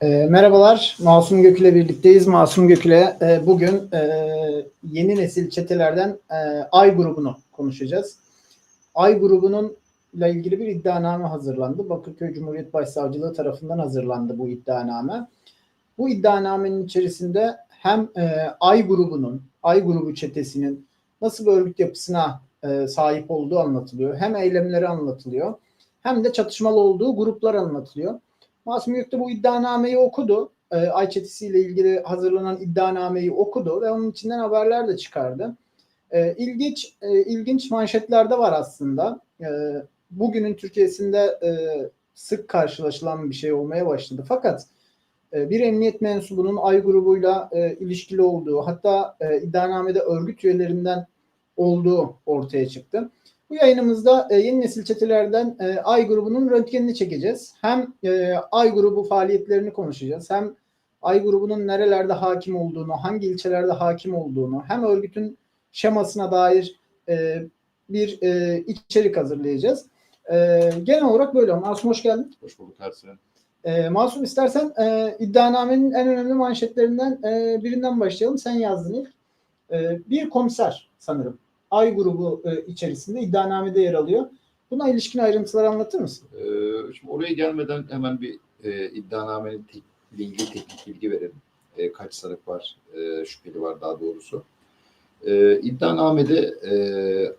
E, merhabalar, Masum Gökül'e birlikteyiz. Masum Gökül'e e, bugün e, yeni nesil çetelerden e, Ay grubunu konuşacağız. Ay grubunun ile ilgili bir iddianame hazırlandı. Bakırköy Cumhuriyet Başsavcılığı tarafından hazırlandı bu iddianame. Bu iddianamenin içerisinde hem e, Ay grubunun, Ay grubu çetesinin nasıl bir örgüt yapısına e, sahip olduğu anlatılıyor. Hem eylemleri anlatılıyor hem de çatışmalı olduğu gruplar anlatılıyor. Masum de bu iddianameyi okudu. E, Ay ile ilgili hazırlanan iddianameyi okudu ve onun içinden haberler de çıkardı. E, ilginç e, ilginç manşetler de var aslında. E, bugünün Türkiye'sinde e, sık karşılaşılan bir şey olmaya başladı. Fakat e, bir emniyet mensubunun Ay grubuyla e, ilişkili olduğu, hatta e, iddianamede örgüt üyelerinden olduğu ortaya çıktı. Bu yayınımızda e, yeni nesil çetelerden e, Ay grubunun röntgenini çekeceğiz. Hem e, Ay grubu faaliyetlerini konuşacağız. Hem Ay grubunun nerelerde hakim olduğunu, hangi ilçelerde hakim olduğunu, hem örgütün şemasına dair e, bir e, içerik hazırlayacağız. E, genel olarak böyle. Masum hoş geldin. Hoş bulduk Ersin. E, Masum istersen e, iddianamenin en önemli manşetlerinden e, birinden başlayalım. Sen yazdın ilk. E, bir komiser sanırım. Ay grubu e, içerisinde iddianamede yer alıyor. Buna ilişkin ayrıntıları anlatır mısın? Ee, şimdi oraya gelmeden hemen bir e, iddianamenin tek, ilgili teknik bilgi verelim. E, kaç sanık var, e, şüpheli var daha doğrusu. E, iddianamede e,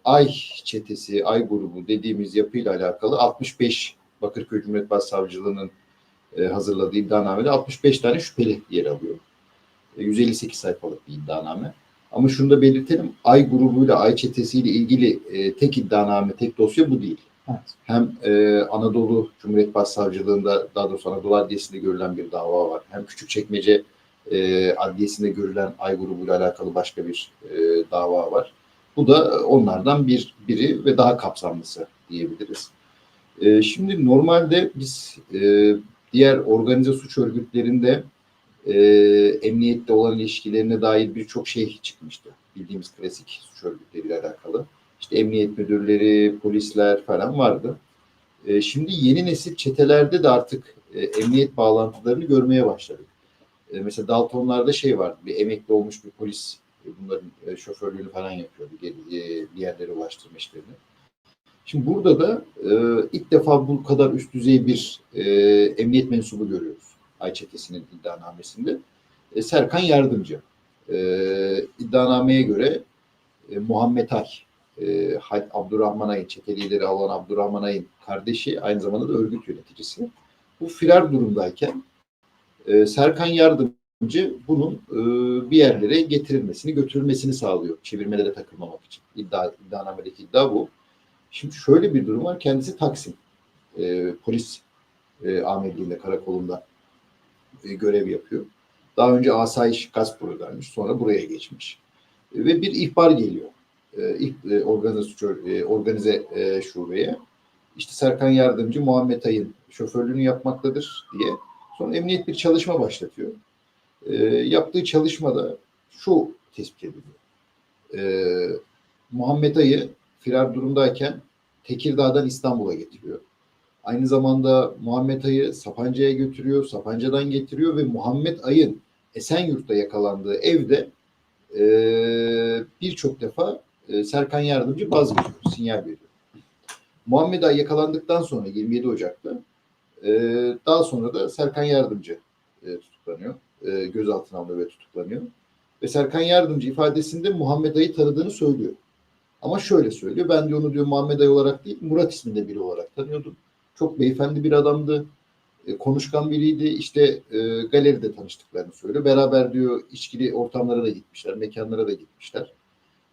Ay çetesi, Ay grubu dediğimiz yapıyla alakalı 65 Bakırköy Cumhuriyet Başsavcılığı'nın e, hazırladığı iddianamede 65 tane şüpheli yer alıyor. E, 158 sayfalık bir iddianame. Ama şunu da belirtelim. Ay grubuyla, Ay çetesiyle ilgili e, tek iddianame, tek dosya bu değil. Evet. Hem e, Anadolu Cumhuriyet Başsavcılığında, daha doğrusu Anadolu Adliyesi'nde görülen bir dava var. Hem Küçükçekmece e, Adliyesi'nde görülen Ay grubuyla alakalı başka bir e, dava var. Bu da onlardan bir biri ve daha kapsamlısı diyebiliriz. E, şimdi normalde biz e, diğer organize suç örgütlerinde e, emniyette olan ilişkilerine dair birçok şey çıkmıştı. Bildiğimiz klasik suç örgütleriyle alakalı. İşte emniyet müdürleri, polisler falan vardı. E, şimdi yeni nesil çetelerde de artık e, emniyet bağlantılarını görmeye başladık. E, mesela Daltonlarda şey vardı, bir emekli olmuş bir polis e, bunların e, şoförlüğünü falan yapıyordu, e, bir yerlere ulaştırma işlerini. Şimdi burada da e, ilk defa bu kadar üst düzey bir e, emniyet mensubu görüyoruz. Ay çetesinin iddianamesinde. E, Serkan Yardımcı. E, iddianameye göre e, Muhammed Ay, e, Abdurrahman Ay'ın, çete lideri Abdurrahman Ay'ın kardeşi, aynı zamanda da örgüt yöneticisi. Bu firar durumdayken e, Serkan Yardımcı bunun e, bir yerlere getirilmesini, götürülmesini sağlıyor. Çevirmelere takılmamak için. İddia, iddianamedeki iddia bu. Şimdi şöyle bir durum var. Kendisi Taksim. E, polis e, amirliğinde, karakolunda e, görev yapıyor. Daha önce Asayiş Gazpro'daymış. Sonra buraya geçmiş. E, ve bir ihbar geliyor. E, e, organize, e, organize e, şubeye. İşte Serkan Yardımcı Muhammed Ay'ın şoförlüğünü yapmaktadır diye. Sonra emniyet bir çalışma başlatıyor. E, yaptığı çalışmada şu tespit ediliyor. E, Muhammed Ay'ı firar durumdayken Tekirdağ'dan İstanbul'a getiriyor. Aynı zamanda Muhammed Ay'ı Sapanca'ya götürüyor, Sapanca'dan getiriyor ve Muhammed Ay'ın Esenyurt'ta yakalandığı evde e, birçok defa e, Serkan Yardımcı baz veriyor, sinyal veriyor. Muhammed Ay yakalandıktan sonra 27 Ocak'ta e, daha sonra da Serkan Yardımcı e, tutuklanıyor. E, gözaltına alınıyor ve tutuklanıyor. Ve Serkan Yardımcı ifadesinde Muhammed Ay'ı tanıdığını söylüyor. Ama şöyle söylüyor. Ben diyor onu diyor Muhammed Ay olarak değil Murat isminde biri olarak tanıyordum. Çok beyefendi bir adamdı. E, konuşkan biriydi. İşte e, galeride tanıştıklarını söylüyor. Beraber diyor içkili ortamlara da gitmişler. Mekanlara da gitmişler.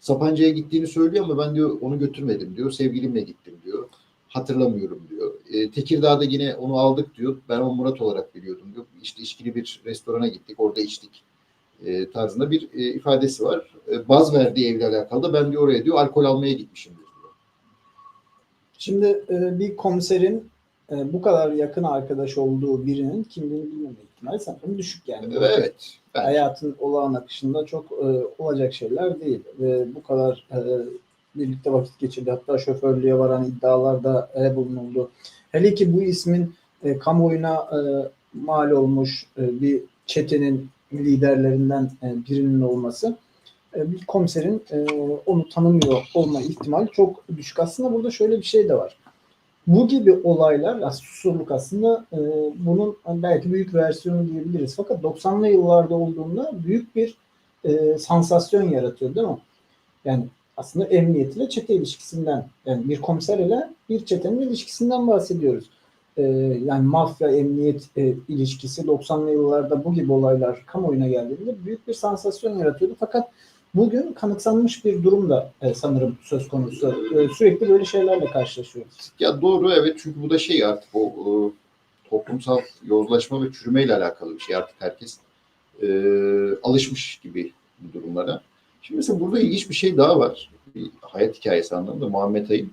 Sapanca'ya gittiğini söylüyor ama ben diyor onu götürmedim diyor. Sevgilimle gittim diyor. Hatırlamıyorum diyor. E, Tekirdağ'da yine onu aldık diyor. Ben o Murat olarak biliyordum diyor. İşte içkili bir restorana gittik. Orada içtik e, tarzında bir e, ifadesi var. E, baz verdiği evle alakalı da ben diyor oraya diyor alkol almaya gitmişim. Şimdi e, bir komiserin e, bu kadar yakın arkadaş olduğu birinin kimliğini bilmeme ihtimali sanırım düşük yani. Evet. Ben, Hayatın olağan akışında çok e, olacak şeyler değil. Ve bu kadar e, birlikte vakit geçirdi. Hatta şoförlüğe varan iddialarda e, bulunuldu. Hele ki bu ismin e, kamuoyuna e, mal olmuş e, bir çetenin liderlerinden e, birinin olması e, bir komiserin e, onu tanımıyor olma ihtimali çok düşük. Aslında burada şöyle bir şey de var. Bu gibi olaylar, susurluk aslında e, bunun belki büyük versiyonu diyebiliriz. Fakat 90'lı yıllarda olduğunda büyük bir e, sansasyon yaratıyor değil mi? Yani aslında emniyet ile çete ilişkisinden, yani bir komiser ile bir çetenin ilişkisinden bahsediyoruz. E, yani mafya emniyet e, ilişkisi 90'lı yıllarda bu gibi olaylar kamuoyuna geldiğinde büyük bir sansasyon yaratıyordu. Fakat bugün kanıksanmış bir durum da e, sanırım söz konusu. E, sürekli böyle şeylerle karşılaşıyoruz. Ya doğru evet çünkü bu da şey artık o e, toplumsal yozlaşma ve çürümeyle alakalı bir şey. Artık herkes e, alışmış gibi bu durumlara. Şimdi mesela burada ilginç bir şey daha var. Bir hayat hikayesi anlamında Muhammed Ay'ın.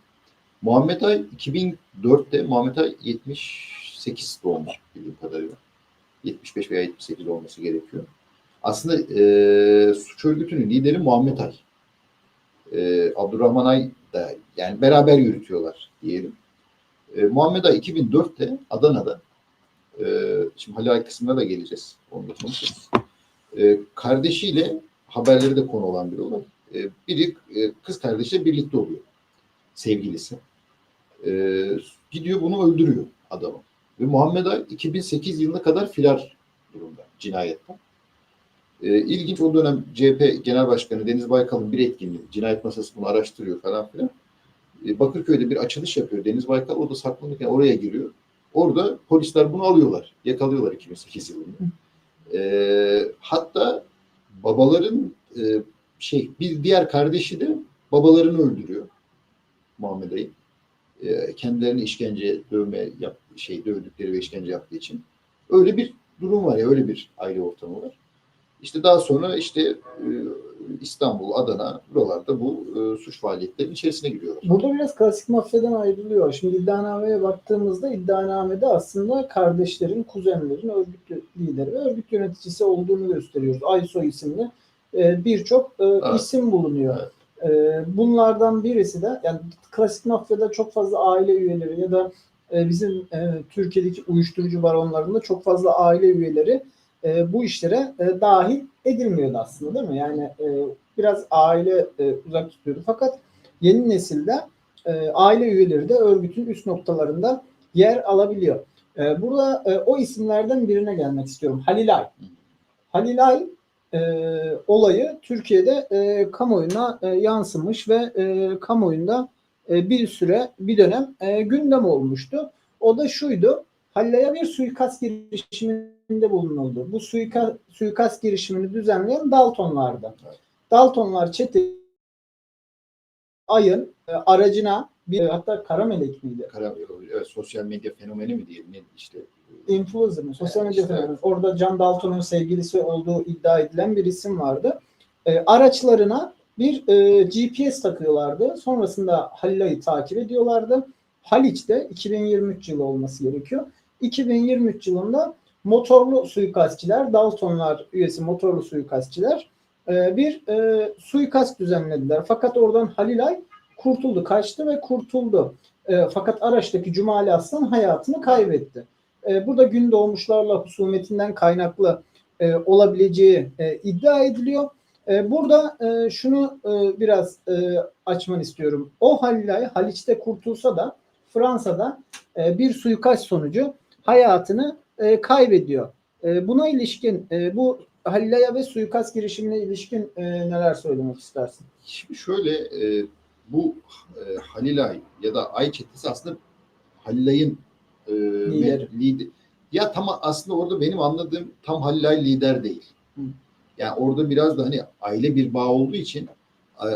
Muhammed Ay 2004'te Muhammed Ay 78 doğumlu bildiğim kadarıyla. 75 veya 78 olması gerekiyor. Aslında e, suç örgütünün lideri Muhammed Ay. E, Abdurrahman Ay da yani beraber yürütüyorlar diyelim. E, Muhammed Ay 2004'te Adana'da e, şimdi Halil Ay kısmına da geleceğiz. Onu da konuşuruz. E, kardeşiyle haberleri de konu olan bir olay. E, biri e, kız kardeşiyle birlikte oluyor. Sevgilisi. E, gidiyor bunu öldürüyor adamı. Ve Muhammed Ay 2008 yılına kadar firar durumda cinayetten. E, ilginç o dönem CHP Genel Başkanı Deniz Baykal'ın bir etkinliği, cinayet masası bunu araştırıyor falan filan. E, Bakırköy'de bir açılış yapıyor. Deniz Baykal o da saklanırken oraya giriyor. Orada polisler bunu alıyorlar. Yakalıyorlar 2008 yılında. E, hatta babaların e, şey bir diğer kardeşi de babalarını öldürüyor. Muhammed. E, kendilerini işkence, dövme yap, şey dövdükleri ve işkence yaptığı için. Öyle bir durum var ya, öyle bir aile ortamı var. İşte daha sonra işte e, İstanbul, Adana buralarda bu e, suç faaliyetlerinin içerisine giriyorlar. Burada biraz klasik mafyadan ayrılıyor. Şimdi iddianameye baktığımızda iddianamede aslında kardeşlerin, kuzenlerin örgüt lideri ve örgüt yöneticisi olduğunu gösteriyoruz. Aysoy isimli e, birçok e, Evet. isim bulunuyor. E, bunlardan birisi de yani klasik mafyada çok fazla aile üyeleri ya da e, bizim e, Türkiye'deki uyuşturucu baronlarında çok fazla aile üyeleri e, bu işlere e, dahil edilmiyordu aslında değil mi? Yani e, biraz aile e, uzak tutuyordu. Fakat yeni nesilde e, aile üyeleri de örgütün üst noktalarında yer alabiliyor. E, burada e, o isimlerden birine gelmek istiyorum. Halilay. Halilay e, olayı Türkiye'de e, kamuoyuna e, yansımış ve e, kamuoyunda e, bir süre bir dönem e, gündem olmuştu. O da şuydu. Halilay'a bir suikast girişiminde bulunuldu. Bu suika, suikast girişimini düzenleyen Daltonlardı. Evet. Daltonlar çete ayın e, aracına bir hatta kara melek miydi? Kara, evet, sosyal medya fenomeni mi diyelim ne işte Influencer mı? Sosyal medya işte. fenomeni. Orada Can Dalton'un sevgilisi olduğu iddia edilen bir isim vardı. E, araçlarına bir e, GPS takıyorlardı. Sonrasında Halilay'ı takip ediyorlardı. Haliç'te 2023 yılı olması gerekiyor. 2023 yılında motorlu suikastçiler, Daltonlar üyesi motorlu suikastçiler e, bir e, suikast düzenlediler. Fakat oradan Halilay kurtuldu, kaçtı ve kurtuldu. E, fakat araçtaki Cumali Aslan hayatını kaybetti. E, burada gün doğmuşlarla husumetinden kaynaklı e, olabileceği e, iddia ediliyor. E, burada e, şunu e, biraz e, açman istiyorum. O Halilay Haliç'te kurtulsa da Fransa'da e, bir suikast sonucu hayatını e, kaybediyor. E, buna ilişkin e, bu Halilay'a ve suikast girişimine ilişkin e, neler söylemek istersin? Şimdi şöyle e, bu e, Halilay ya da Ay çetesi aslında Halilay'ın e, lider- Ya tam aslında orada benim anladığım tam Halilay lider değil. Hı. Yani orada biraz da hani aile bir bağ olduğu için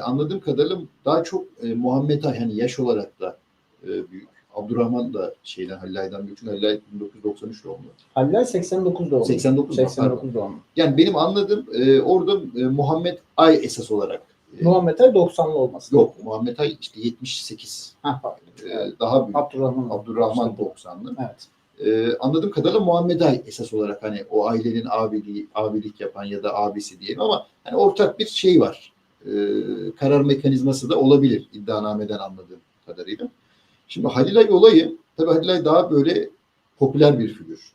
anladığım kadarıyla daha çok e, Muhammed Ay hani yaş olarak da e, büyük. Abdurrahman da şeyden Halilay'dan büyük. Çünkü Halilay 1993 doğumlu. Halilay 89 doğumlu. 89 mu? Pardon. 89 doğumlu. Yani benim anladığım e, orada e, Muhammed Ay esas olarak. e, Muhammed Ali 90'lı olması. Yok Muhammed Ay işte 78. Ha, pardon. Ee, daha büyük. Abdurrahman. Abdurrahman 90'lı. Evet. Ee, anladığım kadarıyla Muhammed Ay esas olarak hani o ailenin abiliği, abilik yapan ya da abisi diyelim ama hani ortak bir şey var. Ee, karar mekanizması da olabilir iddianameden anladığım kadarıyla. Şimdi Halilay olayı tabii Halilay daha böyle popüler bir figür.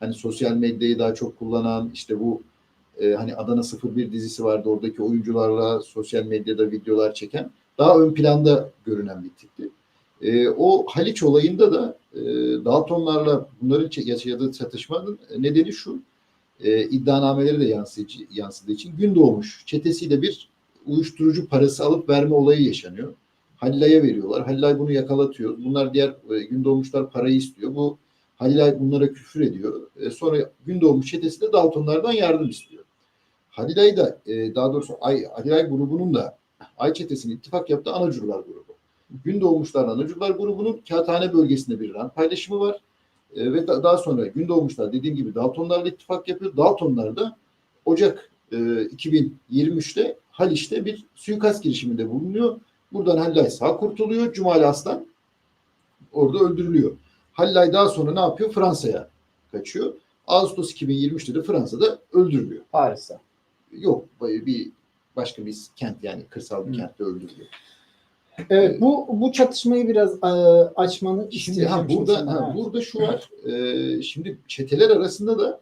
hani sosyal medyayı daha çok kullanan işte bu e, hani Adana 01 dizisi vardı oradaki oyuncularla sosyal medyada videolar çeken daha ön planda görünen bir tipti. E, o Haliç olayında da e, Daltonlarla bunların yaşadığı çatışmanın nedeni şu e, iddianameleri de yansıcı, yansıdığı için gün doğmuş çetesiyle bir uyuşturucu parası alıp verme olayı yaşanıyor. Halila'ya veriyorlar. Halilay bunu yakalatıyor. Bunlar diğer e, gün doğmuşlar parayı istiyor. Bu Halilay bunlara küfür ediyor. E, sonra gün doğmuş çetesi de Daltonlardan yardım istiyor. Halilay da e, daha doğrusu Ay, Halilay grubunun da Ay çetesinin ittifak yaptığı Anacurlar grubu. Gün doğmuşlar Anacurlar grubunun Kağıthane bölgesinde bir rant paylaşımı var. E, ve da- daha sonra gün doğmuşlar dediğim gibi Daltonlarla ittifak yapıyor. Daltonlar da Ocak e, 2023'te Haliç'te bir suikast girişiminde bulunuyor. Buradan Hallay sağ kurtuluyor. Cumali Aslan orada öldürülüyor. Hallay daha sonra ne yapıyor? Fransa'ya kaçıyor. Ağustos 2023'te de Fransa'da öldürülüyor. Paris'te. Yok bir başka bir kent yani kırsal bir kentte öldürülüyor. Evet bu bu çatışmayı biraz e, açmanı Şimdi ha, burada ha, Evet. burada şu var. e, şimdi çeteler arasında da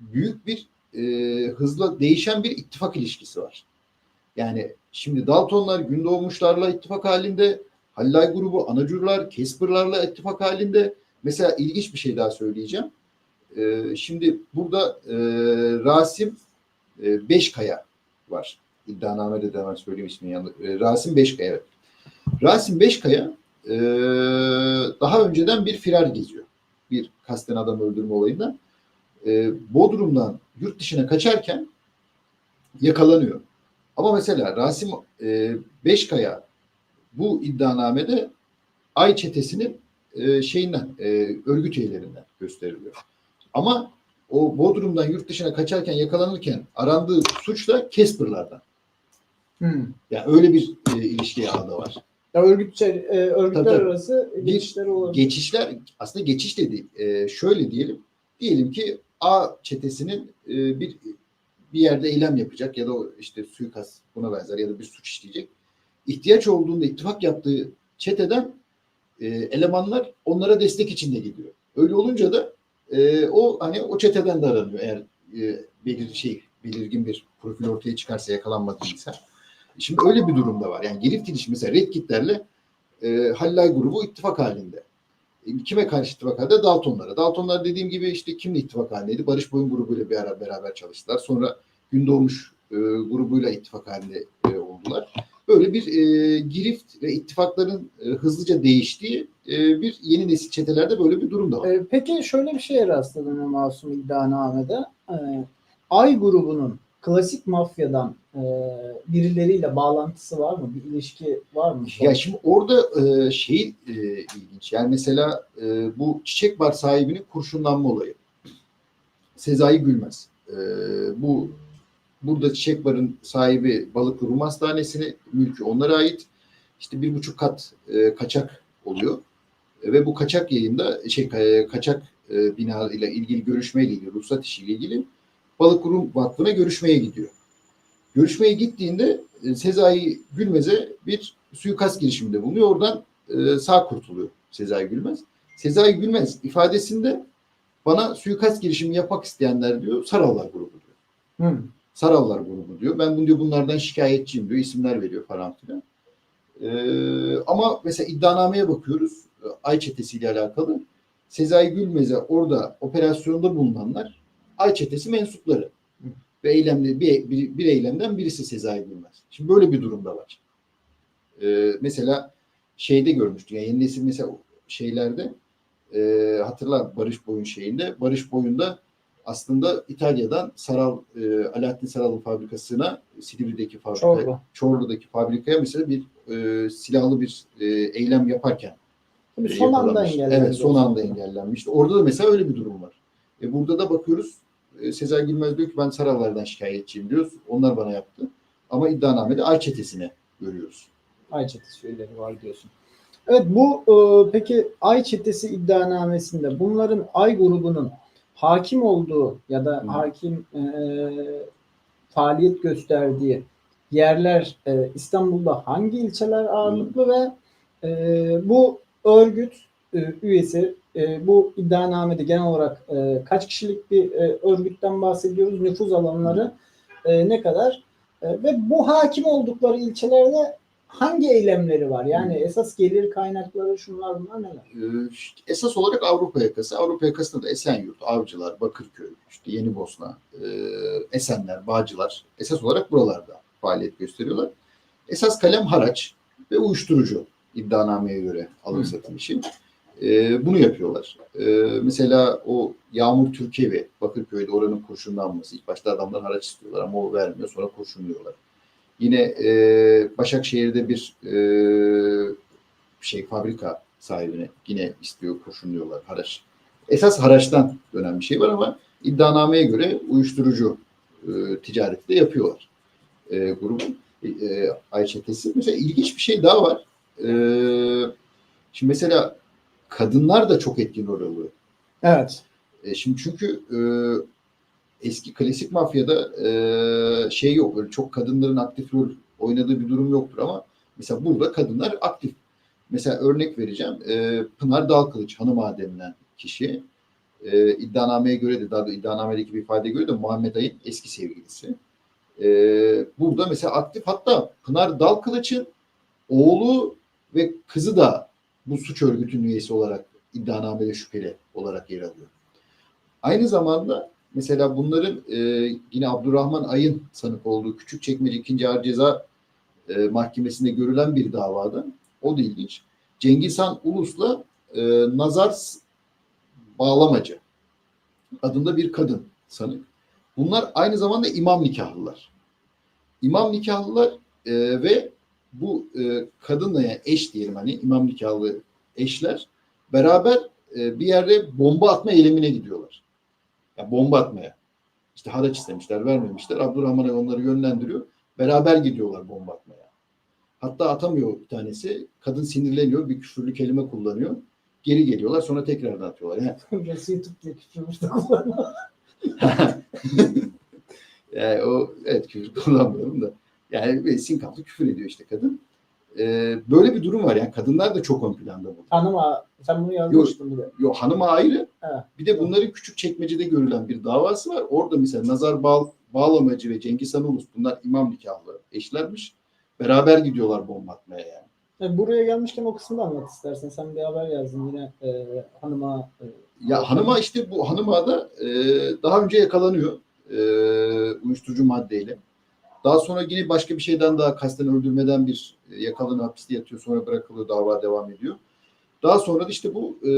büyük bir e, hızla değişen bir ittifak ilişkisi var. Yani şimdi Daltonlar Gündoğmuşlarla ittifak halinde, Hallay grubu Anacurlar, Kesper'larla ittifak halinde. Mesela ilginç bir şey daha söyleyeceğim. E, şimdi burada e, Rasim e, Beşkaya var. İddianamede de hemen söyleyeyim ismini. yanlış. E, Rasim Beşkaya. Rasim Beşkaya e, daha önceden bir firar geziyor. Bir kasten adam öldürme olayında. E, Bodrum'dan yurt dışına kaçarken yakalanıyor. Ama mesela Rasim e, Beşkaya bu iddianamede Ay çetesinin e, şeyinden, e, örgüt üyelerinden gösteriliyor. Ama o Bodrum'dan yurt dışına kaçarken yakalanırken arandığı suç da Kesper'lardan. Hmm. Yani öyle bir e, ilişki ağı da var. Ya örgütçe, e, örgütler Tabii, tabii. arası geçişler olabilir. Geçişler aslında geçiş de değil. Ee, şöyle diyelim. Diyelim ki A çetesinin e, bir bir yerde eylem yapacak ya da işte suikast buna benzer ya da bir suç işleyecek. İhtiyaç olduğunda ittifak yaptığı çeteden e, elemanlar onlara destek için de gidiyor. Öyle olunca da e, o hani o çeteden de aranıyor eğer e, belir şey belirgin bir profil ortaya çıkarsa yakalanmadıysa. Şimdi öyle bir durumda var. Yani Girit ilişki mesela Red Kit'lerle e, Hallay grubu ittifak halinde. E, kime karşı ittifak halinde? Daltonlara. Daltonlar dediğim gibi işte kimle ittifak halindeydi? Barış Boyun grubuyla bir ara beraber çalıştılar. Sonra Gündoğmuş e, grubuyla ittifak halinde e, oldular. Böyle bir e, girift ve ittifakların e, hızlıca değiştiği e, bir yeni nesil çetelerde böyle bir durum da var. E, peki şöyle bir şeye rastladım Masum iddianamede. E, Ay grubunun klasik mafyadan e, birileriyle bağlantısı var mı? Bir ilişki var mı? Ya şimdi orada e, şey e, ilginç. Yani mesela e, bu çiçek bar sahibinin kurşunlanma olayı. Sezai Gülmez. E, bu burada çiçek barın sahibi Balıklı Rum Hastanesi'ni mülkü onlara ait. İşte bir buçuk kat e, kaçak oluyor. E, ve bu kaçak yayında şey ka- kaçak e, bina ile ilgili görüşmeyle ilgili ruhsat işiyle ilgili Balık Rum Vakfı'na görüşmeye gidiyor. Görüşmeye gittiğinde e, Sezai Gülmez'e bir suikast girişiminde bulunuyor. Oradan e, sağ kurtuluyor Sezai Gülmez. Sezai Gülmez ifadesinde bana suikast girişimi yapmak isteyenler diyor Sarallar grubu diyor. Hı. Sarallar grubu diyor. Ben bunu diyor bunlardan şikayetçiyim diyor. isimler veriyor falan filan. Ee, ama mesela iddianameye bakıyoruz. e, Ay çetesiyle alakalı. Sezai Gülmez'e orada operasyonda bulunanlar Ay çetesi mensupları. Ve eylemde bir, bir, bir eylemden birisi Sezai Gülmez. Şimdi böyle bir durumda var. Ee, mesela şeyde görmüştük. Yani yeni nesil mesela şeylerde e, hatırla Barış Boyun şeyinde. Barış Boyun'da aslında İtalya'dan Saral, e, Alaaddin Saral'ın fabrikasına Silivri'deki fabrika, Çorlu. Çorlu'daki fabrikaya mesela bir e, silahlı bir e, eylem yaparken Tabii e, son anda engellendi. Evet son anda engellenmiş. Orada da mesela öyle bir durum var. E, burada da bakıyoruz e, Sezer Gülmez diyor ki ben Sarallardan şikayetçiyim diyoruz. Onlar bana yaptı. Ama iddianamede Ay çetesine görüyoruz. Ay çetesi üyeleri var diyorsun. Evet bu e, peki Ay çetesi iddianamesinde bunların Ay grubunun hakim olduğu ya da Hı. hakim e, faaliyet gösterdiği yerler e, İstanbul'da hangi ilçeler ağırlıklı ve e, bu örgüt e, üyesi. E, bu iddianamede genel olarak e, kaç kişilik bir e, örgütten bahsediyoruz? Nüfuz alanları e, ne kadar? E, ve bu hakim oldukları ilçelerde hangi eylemleri var? Yani esas gelir kaynakları şunlar bunlar neler? Ee, esas olarak Avrupa yakası. Avrupa yakasında da Esenyurt, Avcılar, Bakırköy, işte Yeni Bosna, e, Esenler, Bağcılar esas olarak buralarda faaliyet gösteriyorlar. Esas kalem haraç ve uyuşturucu iddianameye göre alım satım işi. E, bunu yapıyorlar. E, mesela o Yağmur Türkiye ve Bakırköy'de oranın kurşunlanması. İlk başta adamlar haraç istiyorlar ama o vermiyor. Sonra kurşunluyorlar. Yine e, Başakşehir'de bir e, şey fabrika sahibine yine istiyor kurşunluyorlar haraç. Esas haraçtan dönen bir şey var ama iddianameye göre uyuşturucu e, ticareti de yapıyorlar e, grubun e, ay çetesi. Mesela ilginç bir şey daha var. E, şimdi mesela kadınlar da çok etkin rol alıyor. Evet. E, şimdi çünkü e, eski klasik mafyada e, şey yok. Öyle çok kadınların aktif rol oynadığı bir durum yoktur ama mesela burada kadınlar aktif. Mesela örnek vereceğim. E, Pınar Dalkılıç hanım denilen kişi e, iddianameye göre de daha da iddianamedeki bir ifadeye göre de Muhammed Ay'ın eski sevgilisi. E, burada mesela aktif hatta Pınar Dalkılıç'ın oğlu ve kızı da bu suç örgütünün üyesi olarak iddianamede şüpheli olarak yer alıyor. Aynı zamanda mesela bunların e, yine Abdurrahman Ay'ın sanık olduğu Küçükçekmece 2. Ağır Ceza e, Mahkemesi'nde görülen bir davada o da ilginç. Cengizhan Ulus'la e, Nazar Bağlamacı adında bir kadın sanık. Bunlar aynı zamanda imam nikahlılar. İmam nikahlılar e, ve bu e, kadınla yani eş diyelim hani imam nikahlı eşler beraber e, bir yerde bomba atma eylemine gidiyorlar. Ya bomba atmaya. İşte haraç istemişler, vermemişler. Abdurrahman onları yönlendiriyor. Beraber gidiyorlar bomba atmaya. Hatta atamıyor bir tanesi. Kadın sinirleniyor, bir küfürlü kelime kullanıyor. Geri geliyorlar, sonra tekrardan atıyorlar. Yani YouTube diye de kullanıyor. Yani o evet küfür kullanmıyorum da. Yani sinkaflı küfür ediyor işte kadın. Ee, böyle bir durum var yani kadınlar da çok ön planda burada. Hanım ağa, sen bunu yazmıştın bir de. Yo hanıma ayrı. Evet. Bir de bunların küçük çekmecede görülen bir davası var. Orada mesela Nazar Bağ, Bağlamacı ve Cengiz Han Ulus bunlar imam nikahlı eşlermiş. Beraber gidiyorlar bomba atmaya yani. E, Buraya gelmişken o kısmı da anlat istersen. Sen bir haber yazdın yine e, hanıma. E, Ya hanıma işte bu hanıma da e, daha önce yakalanıyor e, uyuşturucu maddeyle. Daha sonra yine başka bir şeyden daha kasten öldürmeden bir e, yakalanıyor hapiste yatıyor sonra bırakılıyor dava devam ediyor. Daha sonra da işte bu e,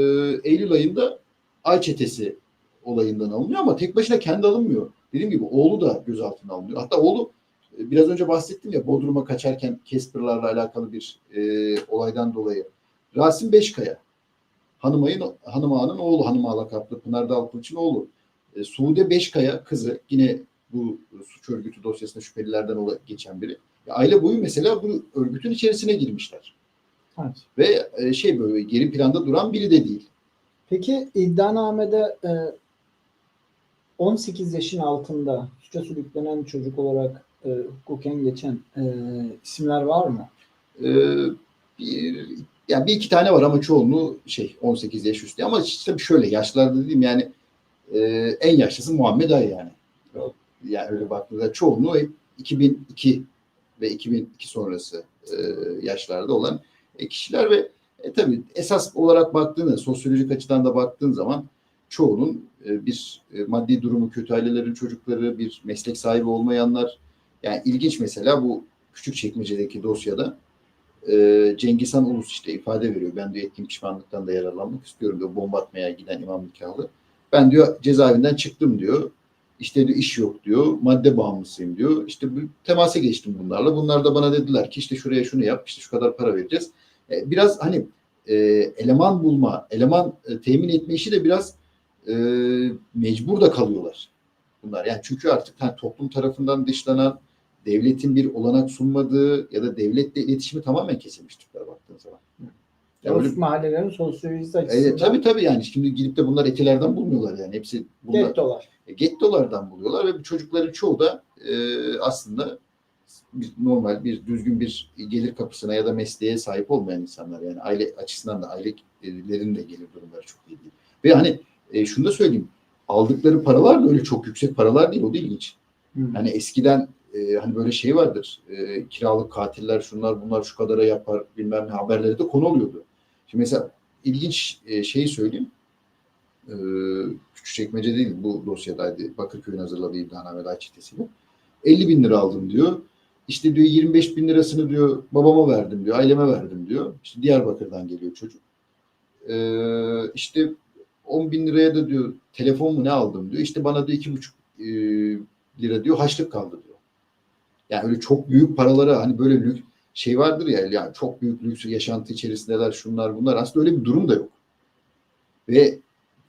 Eylül ayında Ay Çetesi olayından alınıyor ama tek başına kendi alınmıyor. Dediğim gibi oğlu da gözaltına alınıyor. Hatta oğlu e, biraz önce bahsettim ya Bodrum'a kaçarken Casper'larla alakalı bir e, olaydan dolayı. Rasim Beşkaya Hanım Ağa'nın Hanım Ağa'nın oğlu Hanım Ağa lakaplı Pınar Dalkılıç'ın oğlu. E, Sude Beşkaya kızı yine bu suç örgütü dosyasında şüphelilerden geçen biri. Aile boyu mesela bu örgütün içerisine girmişler. Evet. Ve e, şey böyle geri planda duran biri de değil. Peki iddianamede e, 18 yaşın altında suça sürüklenen çocuk olarak e, hukuken geçen e, isimler var mı? E, bir, yani bir iki tane var ama çoğunluğu şey 18 yaş üstü. Ama işte şöyle yaşlarda dediğim yani e, en yaşlısı Muhammed Ay yani. Yani öyle baktığında çoğunluğu hep 2002 ve 2002 sonrası e, yaşlarda olan e, kişiler ve e, tabii esas olarak baktığında sosyolojik açıdan da baktığın zaman çoğunun e, bir e, maddi durumu kötü ailelerin çocukları, bir meslek sahibi olmayanlar. Yani ilginç mesela bu küçük çekmecedeki dosyada e, Cengiz Han Ulus işte ifade veriyor. Ben diyor etkin pişmanlıktan da yararlanmak istiyorum diyor. Bomba atmaya giden imam nikahlı. Ben diyor cezaevinden çıktım diyor. İşte diyor iş yok diyor. Madde bağımlısıyım diyor. İşte bu, temasa geçtim bunlarla. Bunlar da bana dediler ki işte şuraya şunu yap. işte şu kadar para vereceğiz. E, biraz hani e, eleman bulma, eleman e, temin etme işi de biraz e, mecbur da kalıyorlar. Bunlar yani çünkü artık hani toplum tarafından dışlanan, devletin bir olanak sunmadığı ya da devletle iletişimi tamamen kesilmiş tipler baktığın zaman. Ya öyle- mahallelerin sosyolojisi açısından Evet, tabii tabii yani şimdi gidip de bunlar etilerden bulmuyorlar yani hepsi bunlar gettolar. e, gettolardan buluyorlar ve bu çocukların çoğu da e, aslında bir normal bir düzgün bir gelir kapısına ya da mesleğe sahip olmayan insanlar yani aile açısından da aile kişilerin de gelir durumları çok iyi değil. Ve hani e, şunu da söyleyeyim. Aldıkları paralar da öyle çok yüksek paralar değil. O da ilginç. Hmm. Yani eskiden e, hani böyle şey vardır. E, kiralık katiller şunlar bunlar şu kadara yapar bilmem ne haberleri de konu oluyordu. Şimdi mesela ilginç e, şeyi söyleyeyim. E, Küçükçekmece değil bu dosyadaydı. Bakırköy'ün hazırladığı iddianame çetesiyle. 50 bin lira aldım diyor. İşte diyor 25 bin lirasını diyor babama verdim diyor. Aileme verdim diyor. İşte Diyarbakır'dan geliyor çocuk. E, işte 10 bin liraya da diyor telefon mu ne aldım diyor. İşte bana diyor iki buçuk e, lira diyor haçlık kaldı diyor. Yani öyle çok büyük paralara hani böyle lüks şey vardır ya yani çok büyük lüks yaşantı içerisindeler şunlar bunlar aslında öyle bir durum da yok. Ve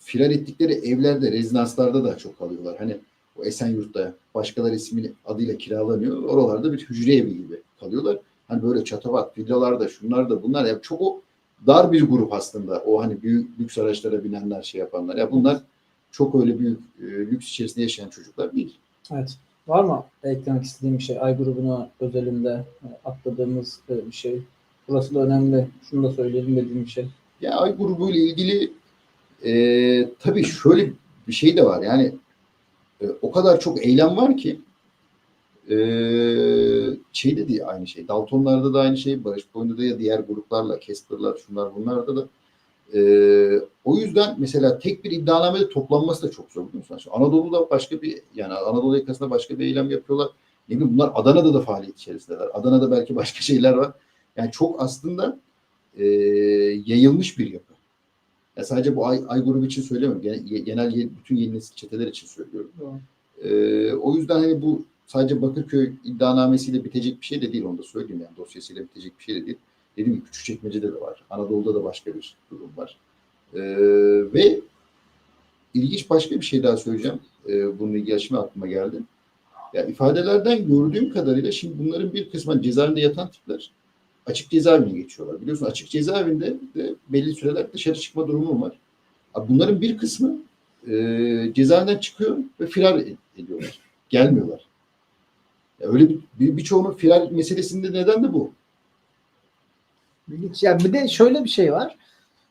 firar ettikleri evlerde rezidanslarda da çok kalıyorlar. Hani o Esenyurt'ta başkalar ismi adıyla kiralanıyor. Oralarda bir hücre evi gibi kalıyorlar. Hani böyle çatavat, villalarda şunlar da bunlar ya çok o dar bir grup aslında. O hani büyük lüks araçlara binenler şey yapanlar. Ya bunlar çok öyle büyük e, lüks içerisinde yaşayan çocuklar değil. Evet. Var mı eklemek istediğim bir şey? Ay grubuna özelinde e, atladığımız e, bir şey. Burası da önemli. Şunu da söyleyelim dediğim bir şey. Ya ay grubu ile ilgili e, tabii şöyle bir şey de var. Yani e, o kadar çok eylem var ki e, şeyde de aynı şey. Daltonlarda da aynı şey. Barış Boyun'da da ya diğer gruplarla, Casper'lar, şunlar bunlarda da e, o yüzden mesela tek bir iddianamede toplanması da çok zor biliyor musun? Şimdi Anadolu'da başka bir yani Anadolu yakasında başka bir eylem yapıyorlar. Ne bileyim bunlar Adana'da da faaliyet içerisindeler. Adana'da belki başka şeyler var. Yani çok aslında e, yayılmış bir yapı. Ya sadece bu ay, ay grubu için söylemiyorum. Genel, genel bütün yeni nesil çeteler için söylüyorum. Ee, o yüzden hani bu sadece Bakırköy iddianamesiyle bitecek bir şey de değil onu da söyleyeyim yani dosyasıyla bitecek bir şey de değil. Dediğim gibi Küçükçekmece'de de var. Anadolu'da da başka bir durum var. Ee, ve ilginç başka bir şey daha söyleyeceğim. Ee, bununla ilgili şimdi aklıma geldi. Ya ifadelerden gördüğüm kadarıyla şimdi bunların bir kısmı hani cezaevinde yatan tipler açık cezaevine geçiyorlar. Biliyorsun açık cezaevinde de belli süreler dışarı çıkma durumu var. Bunların bir kısmı e, cezaevinden çıkıyor ve firar ed- ediyorlar. Gelmiyorlar. Ya öyle bir, bir birçoğunun firar meselesinde neden de bu. Ya bir de şöyle bir şey var.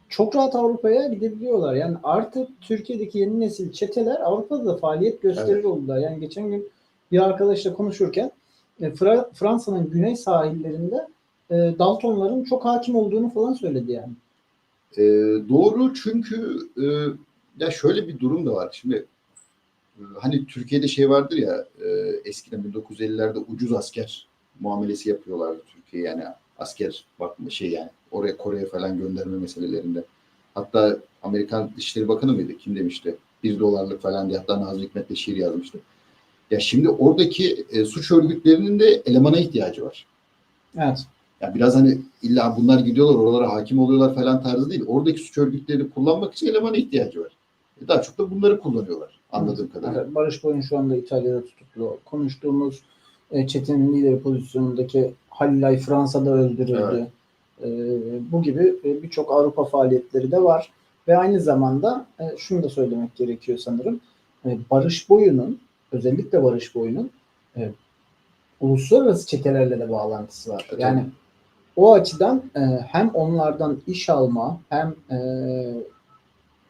Çok rahat Avrupa'ya gidebiliyorlar. Yani artık Türkiye'deki yeni nesil çeteler Avrupa'da da faaliyet gösterir Evet. oldular. Yani geçen gün bir arkadaşla konuşurken e, Fra- Fransa'nın güney sahillerinde e, Daltonların çok hakim olduğunu falan söyledi yani. E, doğru çünkü e, ya şöyle bir durum da var. Şimdi e, hani Türkiye'de şey vardır ya e, eskiden 1950'lerde ucuz asker muamelesi yapıyorlardı Türkiye yani asker bakma şey yani oraya Kore'ye falan gönderme meselelerinde. Hatta Amerikan Dışişleri Bakanı mıydı? Kim demişti? Bir dolarlık falan diye hatta Nazım Hikmet de şiir yazmıştı. Ya şimdi oradaki e, suç örgütlerinin de elemana ihtiyacı var. Evet. Yani biraz hani illa bunlar gidiyorlar oralara hakim oluyorlar falan tarzı değil. Oradaki suç örgütlerini kullanmak için elemana ihtiyacı var. E daha çok da bunları kullanıyorlar anladığım kadarıyla. Evet, Barış Boyun şu anda İtalya'da tutuklu. Konuştuğumuz e, çetenin lideri pozisyonundaki Halil Ay Fransa'da öldürüldü. E, bu gibi e, birçok Avrupa faaliyetleri de var. Ve aynı zamanda e, şunu da söylemek gerekiyor sanırım. E, Barış Boyun'un özellikle Barış Boyun'un e, uluslararası çetelerle de bağlantısı var. Evet. Yani o açıdan e, hem onlardan iş alma hem e,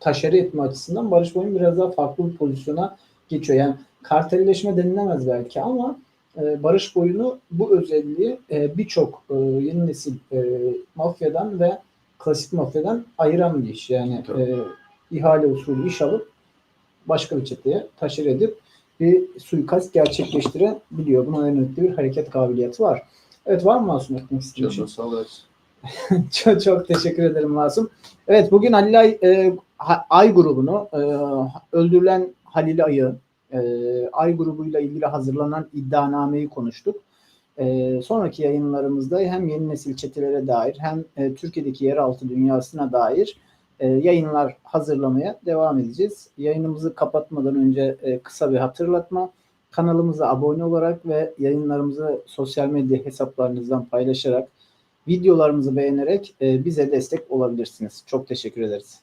taşeri etme açısından Barış Boyun biraz daha farklı bir pozisyona geçiyor. Yani kartelleşme denilemez belki ama e, Barış Boyun'u bu özelliği e, birçok e, yeni nesil e, mafyadan ve klasik mafyadan ayıran bir iş. Yani Tabii. e, ihale usulü iş alıp başka bir çeteye taşer edip bir suikast gerçekleştirebiliyor. Buna yönelik bir hareket kabiliyeti var. Evet var mı Masum etmek istediğin şey? Sağ olasın. çok, çok teşekkür ederim Masum. Evet bugün Halil Ay, e, Ha- Ay grubunu e, öldürülen Halil Ay'ı e, Ay grubuyla ilgili hazırlanan iddianameyi konuştuk. E, sonraki yayınlarımızda hem yeni nesil çetelere dair hem e, Türkiye'deki yeraltı dünyasına dair e, yayınlar hazırlamaya devam edeceğiz. Yayınımızı kapatmadan önce e, kısa bir hatırlatma. Kanalımıza abone olarak ve yayınlarımızı sosyal medya hesaplarınızdan paylaşarak videolarımızı beğenerek e, bize destek olabilirsiniz. Çok teşekkür ederiz.